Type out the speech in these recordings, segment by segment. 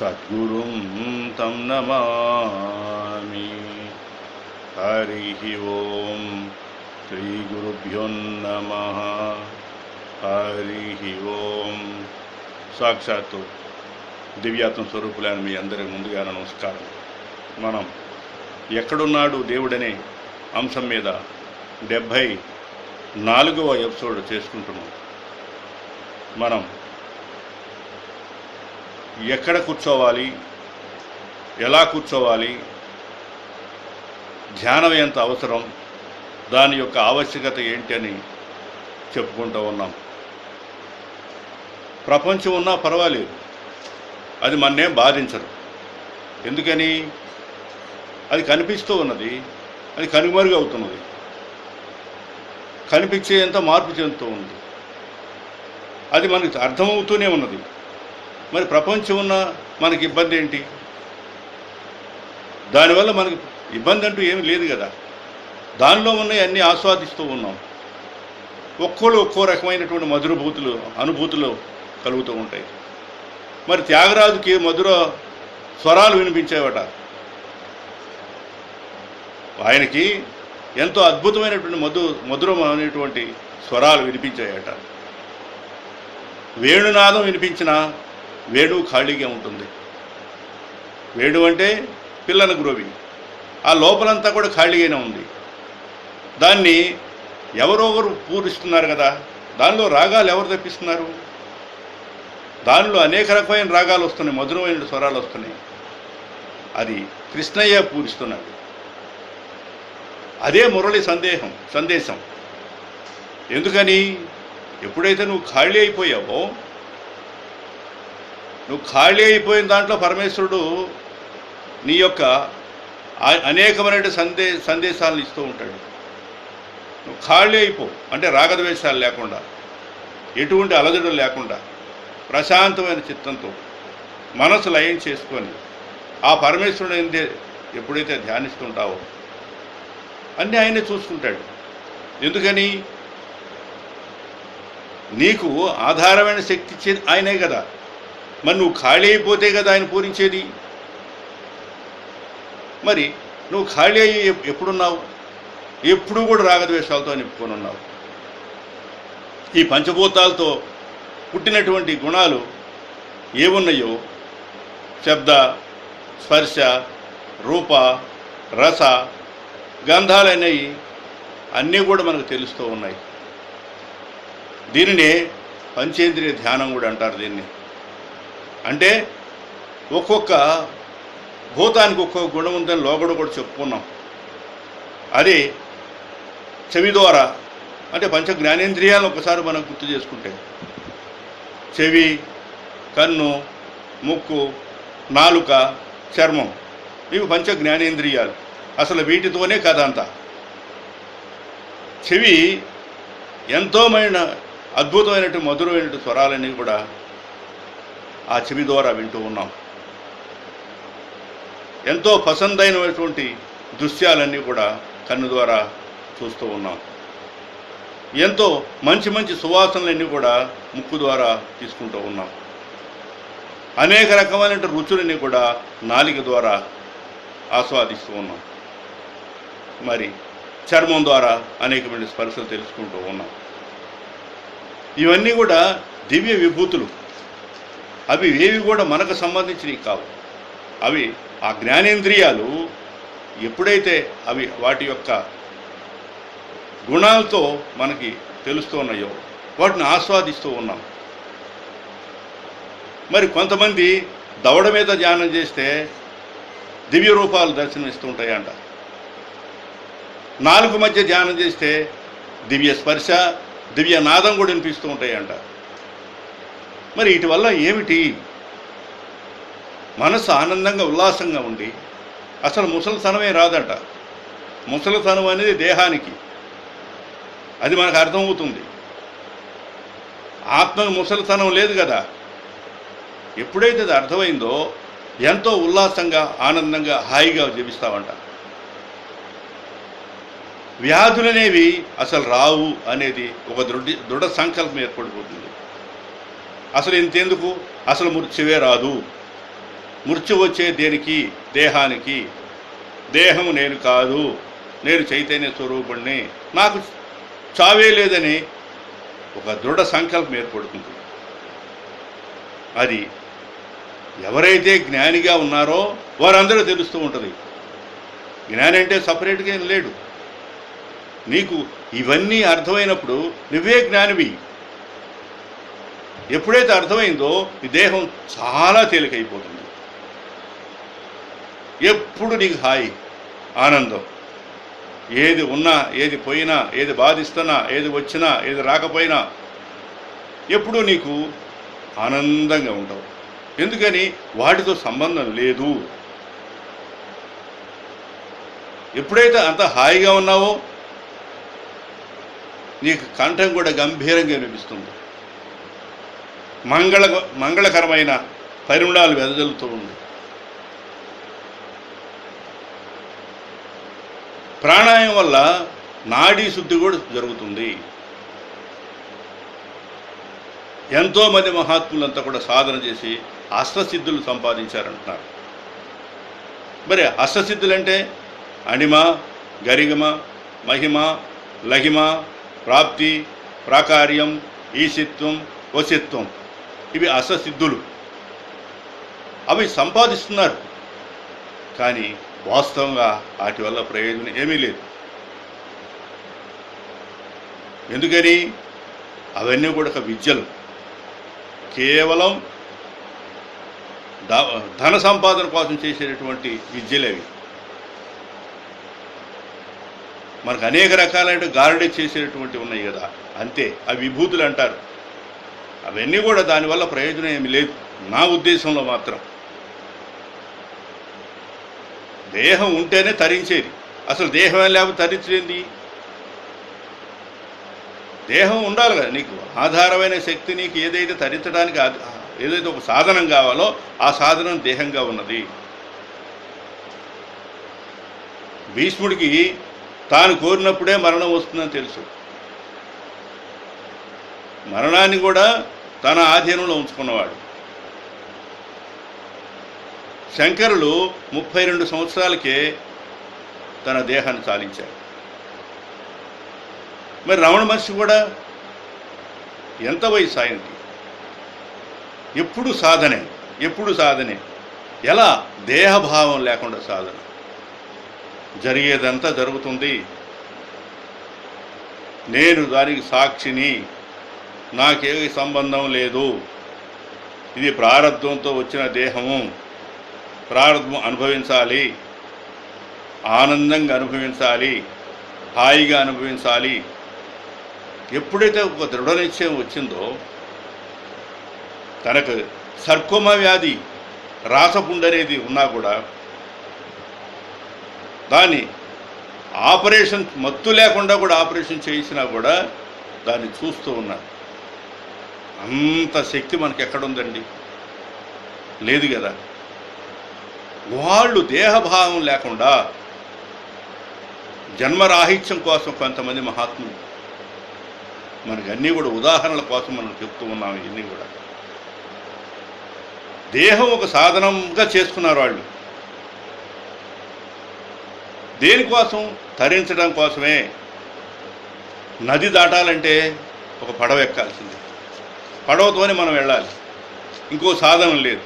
సద్గురుం తం నమామి. హరి ఓం శ్రీ గురుభ్యోన్నమ హరి ఓం. సాక్షాత్తు దివ్యాత్మ స్వరూపులైన మీ అందరి ముందుగా నమస్కారం. మనం ఎక్కడున్నాడు దేవుడనే అంశం మీద డెబ్భై నాలుగవ ఎపిసోడ్ చేసుకుంటున్నాం. మనం ఎక్కడ కూర్చోవాలి? ఎలా కూర్చోవాలి? ధ్యానం ఎంత అవసరం? దాని యొక్క ఆవశ్యకత ఏంటి అని చెప్పుకుంటూ ఉన్నాం. ప్రపంచం ఉన్నా పర్వాలేదు. అది మన్నేం బాధించరు ఎందుకని? అది కనిపిస్తూ ఉన్నది. అది కనుమరుగు అవుతున్నది. కనిపించేంత మార్పు చెందుతూ ఉంది అది మనకి అర్థమవుతూనే ఉన్నది. మరి ప్రపంచం ఉన్న మనకి ఇబ్బంది ఏంటి? దానివల్ల మనకి ఇబ్బంది అంటూ ఏమీ లేదు కదా. దానిలో ఉన్నాయి అన్నీ ఆస్వాదిస్తూ ఉన్నాం. ఒక్కోళ్ళు ఒక్కో రకమైనటువంటి మధురభూతులు అనుభూతులు కలుగుతూ ఉంటాయి. మరి త్యాగరాజుకి మధుర స్వరాలు వినిపించేవట? ఆయనకి ఎంతో అద్భుతమైనటువంటి మధు మధురమైనటువంటి స్వరాలు వినిపించాయట. వేణునాదం వినిపించిన వేడు ఖాళీగా ఉంటుంది. వేణు అంటే పిల్లల గ్రోవి. ఆ లోపలంతా కూడా ఖాళీగానే ఉంది. దాన్ని ఎవరో ఒకరు పూరిస్తున్నారు కదా దానిలో రాగాలు ఎవరు తెప్పిస్తున్నారు? దానిలో అనేక రకమైన రాగాలు వస్తున్నాయి మధురమైన స్వరాలు వస్తున్నాయి. అది కృష్ణయ్య పూరిస్తున్నాడు అదే మురళి సందేహం సందేశం. ఎందుకని? ఎప్పుడైతే నువ్వు ఖాళీ అయిపోయావో నువ్వు ఖాళీ అయిపోయిన దాంట్లో పరమేశ్వరుడు నీ యొక్క అనేకమైన సందే సందేశాలను ఇస్తూ ఉంటాడు. నువ్వు ఖాళీ అయిపో. అంటే రాగద్వేషాలు లేకుండా ఎటువంటి అలజడులు లేకుండా ప్రశాంతమైన చిత్తంతో మనసు లయం చేసుకొని ఆ పరమేశ్వరుడు ఏందే ఎప్పుడైతే ధ్యానిస్తుంటావో అన్నీ ఆయనే చూసుకుంటాడు. ఎందుకని? నీకు ఆధారమైన శక్తి ఇచ్చేది ఆయనే కదా. మరి నువ్వు ఖాళీ అయిపోతే కదా ఆయన పూరించేది? మరి నువ్వు ఖాళీ అయ్యి ఎప్పుడున్నావు? ఎప్పుడు కూడా రాగద్వేషాలతో నిప్పుకొని ఉన్నావు ఈ పంచభూతాలతో పుట్టినటువంటి గుణాలు ఏమున్నాయో? శబ్ద స్పర్శ రూప రస గంధాలనేవి అన్నీ కూడా మనకు తెలుస్తూ ఉన్నాయి. దీనినే పంచేంద్రియ ధ్యానం కూడా అంటారు దీన్ని. అంటే ఒక్కొక్క భూతానికి ఒక్కొక్క గుణం ఉందని లోగడ కూడా చెప్పుకున్నాం. అది చెవి ద్వారా అంటే పంచ జ్ఞానేంద్రియాలను ఒకసారి మనం గుర్తు చేసుకుంటే చెవి కన్ను ముక్కు నాలుక చర్మం ఇవి పంచ జ్ఞానేంద్రియాలు అసలు వీటితోనే కథ అంతా. చెవి ఎంతోమైన అద్భుతమైనటువంటి మధురమైనటువంటి స్వరాలన్నీ కూడా ఆ చెవి ద్వారా వింటూ ఉన్నాం. ఎంతో పసందైనటువంటి దృశ్యాలన్నీ కూడా కన్ను ద్వారా చూస్తూ ఉన్నాం. ఎంతో మంచి మంచి సువాసనలన్నీ కూడా ముక్కు ద్వారా తీసుకుంటూ ఉన్నాం. అనేక రకమైన రుచులన్నీ కూడా నాలిక ద్వారా ఆస్వాదిస్తూ ఉన్నాం. మరి చర్మం ద్వారా అనేకమైన స్పర్శలు తెలుసుకుంటూ ఉన్నాం. ఇవన్నీ కూడా దివ్య విభూతులు. అవి ఏవి కూడా మనకు సంబంధించినవి కావు. అవి ఆ జ్ఞానేంద్రియాలు ఎప్పుడైతే అవి వాటి యొక్క గుణాలతో మనకి తెలుస్తూ ఉన్నాయో వాటిని ఆస్వాదిస్తూ ఉన్నాం. మరి కొంతమంది దవడ మీద ధ్యానం చేస్తే దివ్య రూపాలు దర్శనమిస్తూ ఉంటాయంట నాలుగు మధ్య ధ్యానం చేస్తే దివ్య స్పర్శ దివ్య నాదం కూడా వినిపిస్తూ ఉంటాయంట. మరి వీటి వల్ల ఏమిటి? మనసు ఆనందంగా ఉల్లాసంగా ఉండి అసలు ముసలితనమే రాదంట. ముసలితనం అనేది దేహానికి. అది మనకు అర్థమవుతుంది. ఆత్మకు ముసలితనం లేదు కదా. ఎప్పుడైతే అది అర్థమైందో ఎంతో ఉల్లాసంగా ఆనందంగా హాయిగా జీవిస్తామంట. వ్యాధులనేవి అసలు రావు అనేది ఒక దృఢ దృఢ సంకల్పం ఏర్పడిపోతుంది. అసలు ఇంతెందుకు? అసలు మృత్యువే రాదు. మృత్యు వచ్చే దేనికి? దేహానికి. దేహం నేను కాదు. నేను చైతన్య స్వరూపుణ్ణి. నాకు చావే లేదని ఒక దృఢ సంకల్పం ఏర్పడుతుంది. అది ఎవరైతే జ్ఞానిగా ఉన్నారో వారందరూ తెలుస్తూ ఉంటుంది. జ్ఞాని అంటే సపరేట్గా ఏం లేడు. నీకు ఇవన్నీ అర్థమైనప్పుడు నువ్వే జ్ఞానివి. ఎప్పుడైతే అర్థమైందో ఈ దేహం చాలా తేలికైపోతుంది. ఎప్పుడు నీకు హాయి? ఆనందం. ఏది ఉన్నా ఏది పోయినా ఏది బాధిస్తున్నా ఏది వచ్చినా ఏది రాకపోయినా ఎప్పుడూ నీకు ఆనందంగా ఉంటావు ఎందుకని? వాటితో సంబంధం లేదు. ఎప్పుడైతే అంత హాయిగా ఉన్నావో నీకు కంఠం కూడా గంభీరంగా అనిపిస్తుంది మంగళ మంగళకరమైన పరిమళాలు వెదజల్లుతూ ఉంది. ప్రాణాయం వల్ల నాడీ శుద్ధి కూడా జరుగుతుంది. ఎంతోమంది మహాత్ములంతా కూడా సాధన చేసి అష్టసిద్ధులు సంపాదించారంటున్నారు. మరి అష్టసిద్ధులు అంటే అణిమ గరిగమ మహిమ లహిమ ప్రాప్తి ప్రాకార్యం ఈశిత్వం వశిత్వం. ఇవి అససిద్ధులు. అవి సంపాదిస్తున్నారు. కానీ వాస్తవంగా వాటి వల్ల ప్రయోజనం ఏమీ లేదు. ఎందుకని? అవన్నీ కూడా ఒక విద్యలు. కేవలం ధన సంపాదన కోసం చేసేటటువంటి విద్యలేవి మనకు అనేక రకాలైన గారడీ చేసేటటువంటి ఉన్నాయి కదా. అంతే. అవి విభూతులు అంటారు. అవన్నీ కూడా దానివల్ల ప్రయోజనం ఏమి లేదు. నా ఉద్దేశంలో మాత్రం. దేహం ఉంటేనే తరించేది. అసలు దేహం లేకపోతే తరించేది? దేహం ఉండాలి కదా నీకు. ఆధారమైన శక్తి నీకు ఏదైతే తరించడానికి ఏదైతే ఒక సాధనం కావాలో ఆ సాధనం దేహంగా ఉన్నది. భీష్ముడికి తాను కోరినప్పుడే మరణం వస్తుందని తెలుసు. మరణాన్ని కూడా తన ఆధీనంలో ఉంచుకున్నవాడు. శంకరులు ముప్పై రెండు సంవత్సరాలకే తన దేహాన్ని చాలించాడు మరి రమణ మహర్షి కూడా ఎంత వయసు ఆయనకి? ఎప్పుడు సాధనే ఎప్పుడు సాధనే? ఎలా? దేహభావం లేకుండా సాధన. జరిగేదంతా జరుగుతుంది. నేను దానికి సాక్షిని నాకే సంబంధం లేదు. ఇది ప్రారంభంతో వచ్చిన దేహము. ప్రారంభం అనుభవించాలి. ఆనందంగా అనుభవించాలి. హాయిగా అనుభవించాలి. ఎప్పుడైతే ఒక దృఢ నిశ్చయం వచ్చిందో తనకు సర్కోమ వ్యాధి రాసపుండనేది ఉన్నా కూడా దాన్ని ఆపరేషన్ మత్తు లేకుండా కూడా ఆపరేషన్ చేసినా కూడా దాన్ని చూస్తూ ఉన్నారు. అంత శక్తి మనకి ఎక్కడుందండి లేదు కదా. వాళ్ళు దేహభావం లేకుండా జన్మరాహిత్యం కోసం కొంతమంది మహాత్ములు. మనకి అన్నీ కూడా ఉదాహరణల కోసం మనం చెప్తూ ఉన్నాం ఇవన్నీ కూడా. దేహం ఒక సాధనంగా చేసుకున్నారు వాళ్ళు. దేనికోసం? తరించడం కోసమే. నది దాటాలంటే ఒక పడవ ఎక్కాల్సిందే. పడవతోనే మనం వెళ్ళాలి. ఇంకో సాధనం లేదు.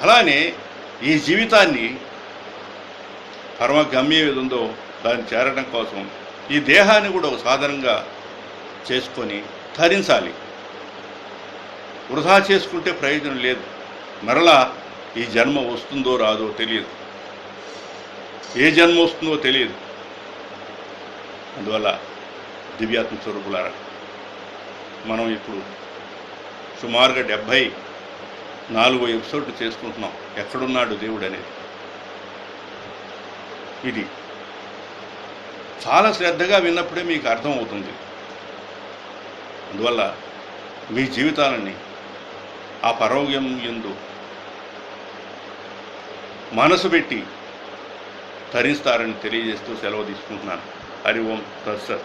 అలానే ఈ జీవితాన్ని పరమ గమ్యం ఏది ఉందో దాన్ని చేరడం కోసం ఈ దేహాన్ని కూడా ఒక సాధనంగా చేసుకొని ధరించాలి వృధా చేసుకుంటే ప్రయోజనం లేదు. మరలా ఈ జన్మ వస్తుందో రాదో తెలియదు. ఏ జన్మ వస్తుందో తెలియదు. అందువల్ల దివ్యాత్మ స్వరూపులారా మనం ఇప్పుడు సుమారుగా డెబ్భై నాలుగో ఎపిసోడ్ చేసుకుంటున్నాం. ఎక్కడున్నాడు దేవుడు అనేది. ఇది చాలా శ్రద్ధగా విన్నప్పుడే మీకు అర్థమవుతుంది. అందువల్ల మీ జీవితాలని ఆ పరోగ్యం ఎందు మనసు పెట్టి తరిస్తారని తెలియజేస్తూ సెలవు తీసుకుంటున్నాను. హరి ఓం తత్సత్.